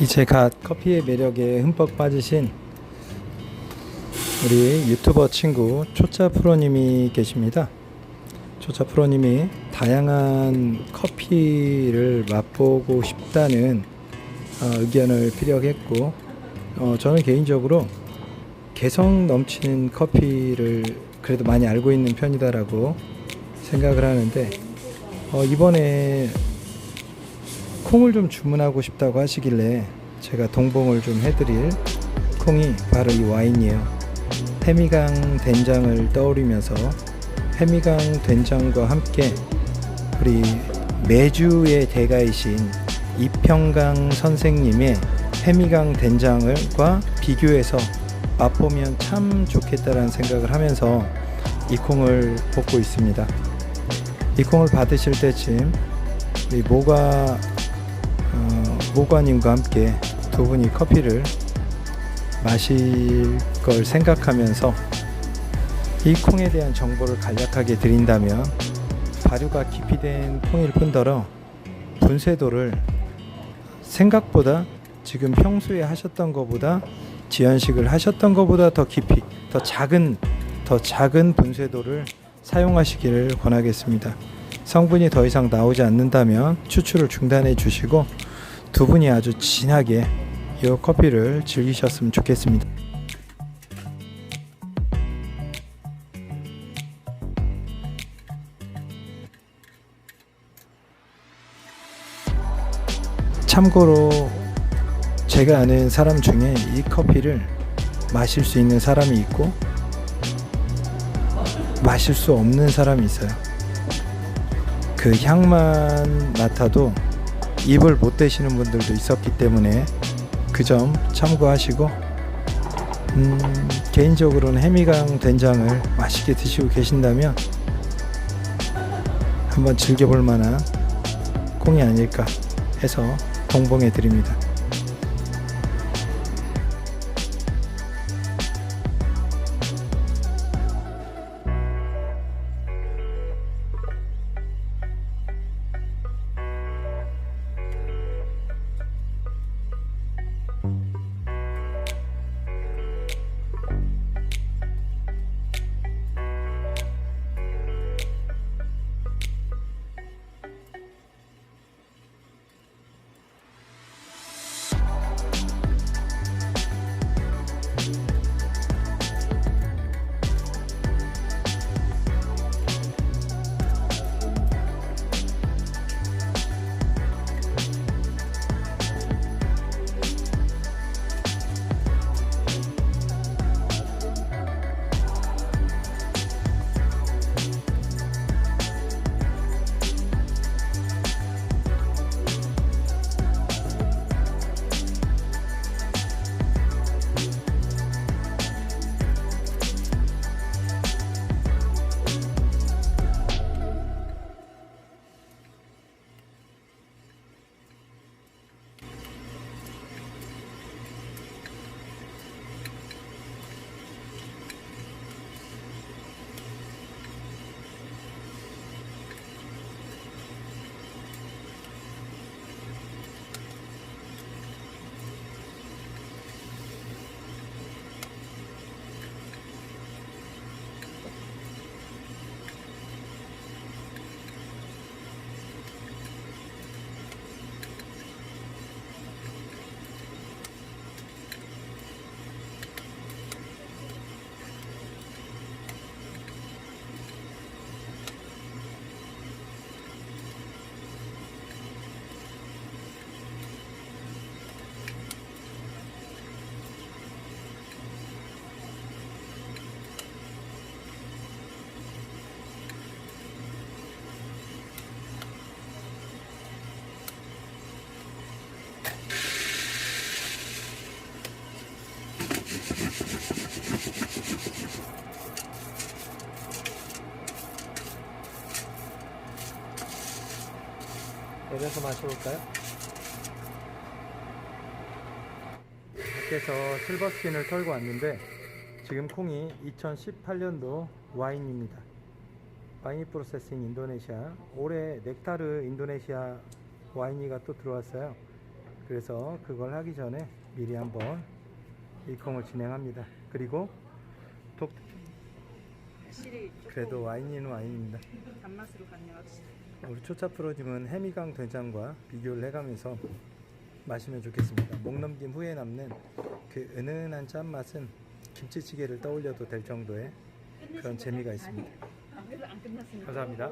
이제 갓 커피의 매력에 흠뻑 빠지신 우리 유튜버 친구 초짜 프로님이 계십니다. 초짜 프로님이 다양한 커피를 맛보고 싶다는 어, 의견을 피력했고 어, 저는 개인적으로 개성 넘치는 커피를 그래도 많이 알고 있는 편이다라고 생각을 하는데 어, 이번에 콩을 좀 주문하고 싶다고 하시길래 제가 동봉을 좀 해드릴 콩이 바로 이 와인이에요. 해미강 된장을 떠올리면서 해미강 된장과 함께 우리 매주의 대가이신 이평강 선생님의 해미강 된장을과 비교해서 맛보면 참 좋겠다라는 생각을 하면서 이 콩을 볶고 있습니다. 이 콩을 받으실 때쯤 모가 어, 모가님과 함께 두 분이 커피를 마실 걸 생각하면서 이 콩에 대한 정보를 간략하게 드린다면 발효가 깊이 된 콩일 뿐더러 분쇄도를 생각보다 지금 평소에 하셨던 것보다 지연식을 하셨던 것보다 더 깊이 더 작은 더 작은 분쇄도를 사용하시기를 권하겠습니다. 성분이 더 이상 나오지 않는다면 추출을 중단해 주시고 두 분이 아주 진하게 이 커피를 즐기셨으면 좋겠습니다. 참고로 제가 아는 사람 중에 이 커피를 마실 수 있는 사람이 있고 마실 수 없는 사람이 있어요. 그 향만 맡아도 입을 못 대시는 분들도 있었기 때문에 그 점 참고하시고 음, 개인적으로는 해미강 된장을 맛있게 드시고 계신다면 한번 즐겨볼 만한 콩이 아닐까 해서 동봉해 드립니다. 내려서 마셔볼까요? 밖에서 실버스킨을 털고 왔는데 지금 콩이 2018년도 와인입니다. 와이니 프로세싱 인도네시아 올해 넥타르 인도네시아 와이니가 또 들어왔어요. 그래서 그걸 하기 전에 미리 한번 이콩을 진행합니다. 그리고 독 그래도 와인은 와인입니다. 단맛으로 갔네 확실히. 우리 초차 프로님은 해미강 된장과 비교를 해가면서 마시면 좋겠습니다. 목 넘김 후에 남는 그 은은한 짠맛은 김치찌개를 떠올려도 될 정도의 그런 재미가 있습니다. 끝났습니다. 감사합니다.